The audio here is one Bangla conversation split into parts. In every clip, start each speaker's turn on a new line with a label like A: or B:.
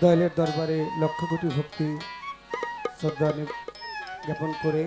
A: দয়ালের দরবারে লক্ষ কোটি ভক্তি শ্রদ্ধা জ্ঞাপন করে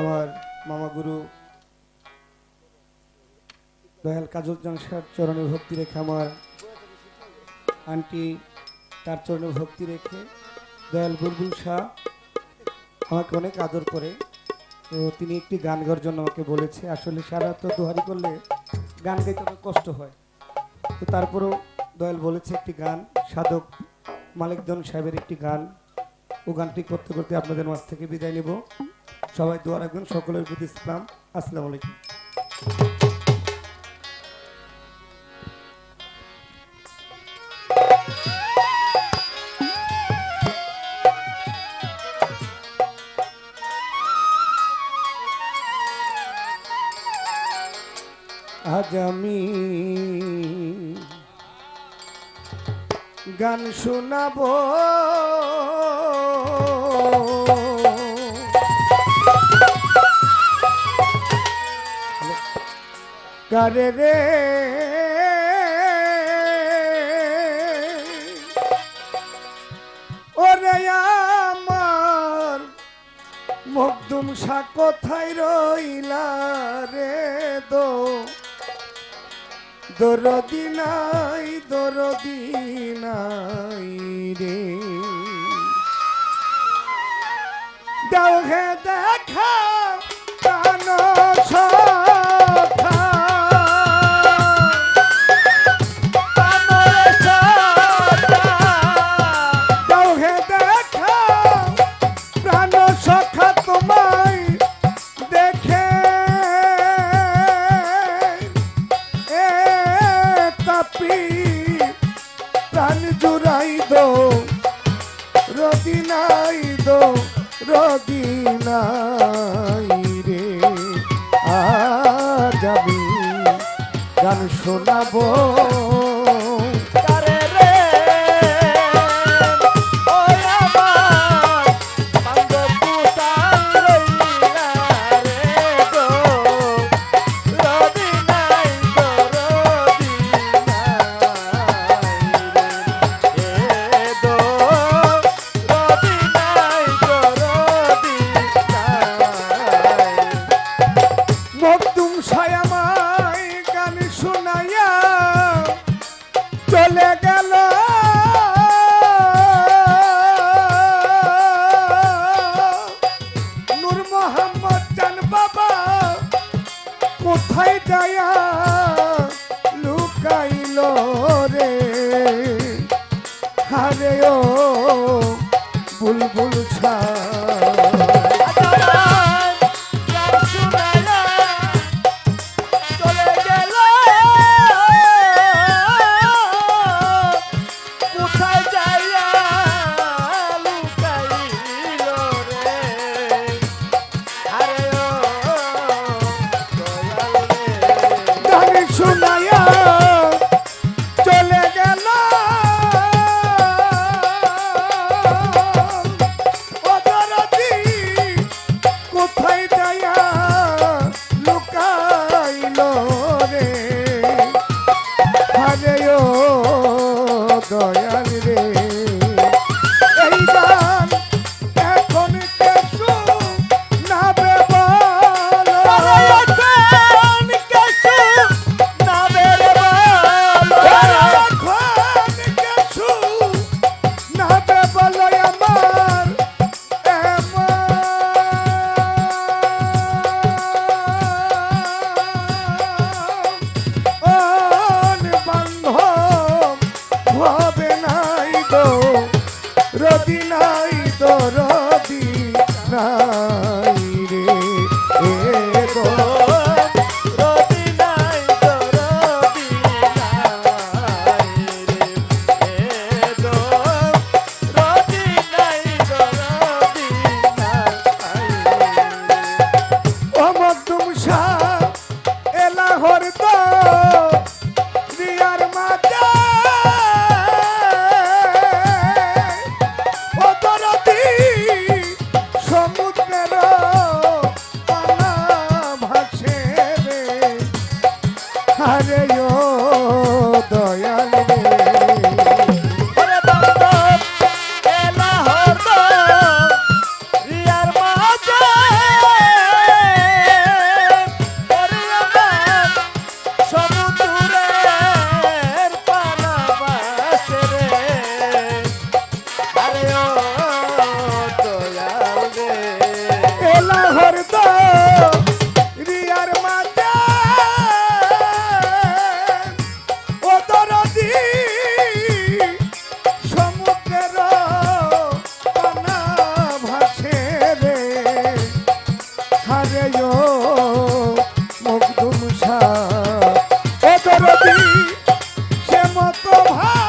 A: আমার মামা গুরু দয়াল কাজল জংসার চরণে ভক্তি রেখে আমার আন্টি, তার চরণে ভক্তি রেখে দয়াল বুলবুল শাহ আমাকে অনেক আদর করে। তো তিনি একটি গান গাওয়ার জন্য আমাকে বলেছে, আসলে সারা তো দোহারি করলে গান গাইতে অনেক কষ্ট হয়। তো তারপরেও দয়াল বলেছে একটি গান সাধক মালিকজন সাহেবের একটি গান। ও গানটি করতে করতে আপনাদের মাছ থেকে বিদায় নেব। সবাই দোয়া রাখবেন, সকলের প্রতি ইসলাম। আসসালামু আলাইকুম। গান শোনাবো। কারে রে? ওরে আমার মকদুম সা কোথায় রইলা? দরদি নাই দরদি নাই রে। দাও হে দেখা গান শোনাবো।
B: কোথায়
A: রদি নাই তো high.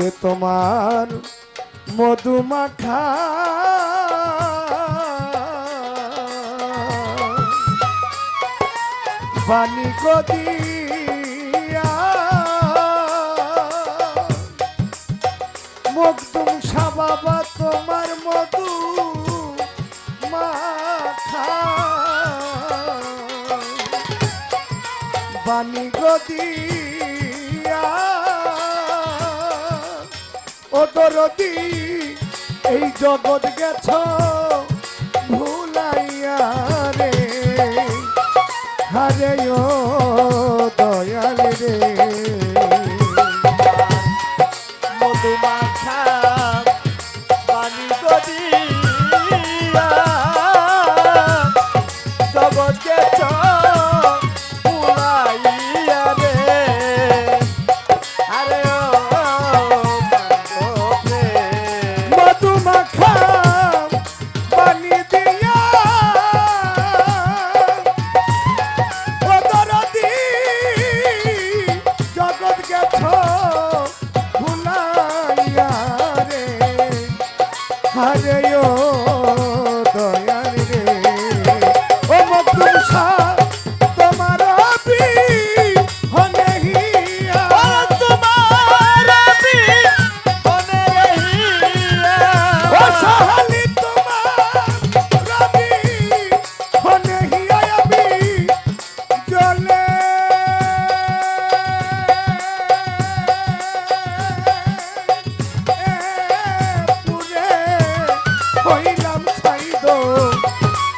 A: করে তোমার মধুমাখা বাণী গদিয়া মুগ্ধুম সাবাবা তোমার মধু মাখা। বাণী গদিয়া ও দরদি এই জগৎ গেছ ভুলাইয়া রে। হারে ও দয়াল রে। কইলাম ছাই দো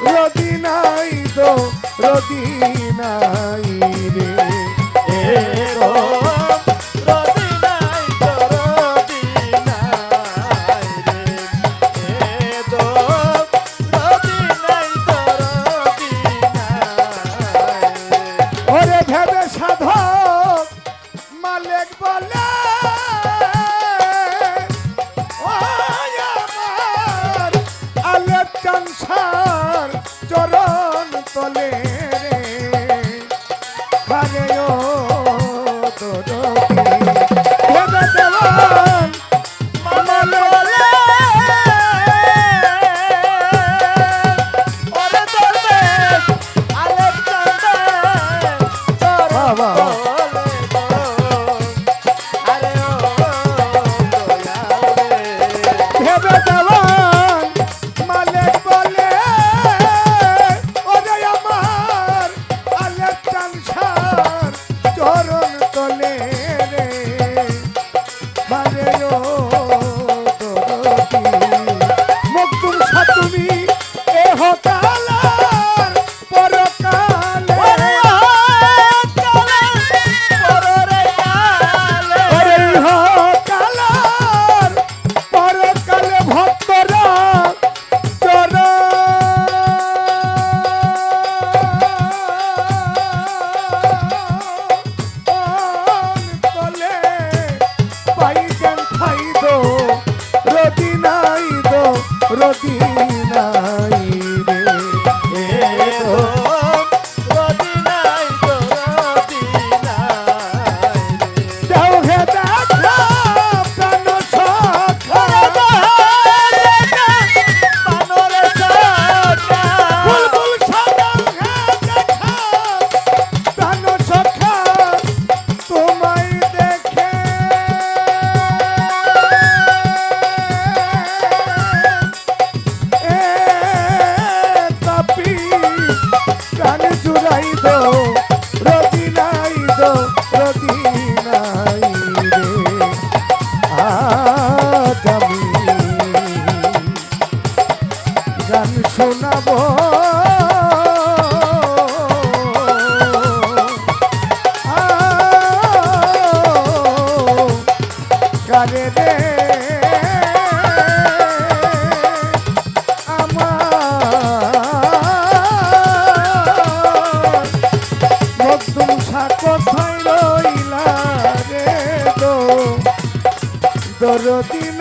A: রদি নাই দো রদি ಗೋಪಿ প্রতি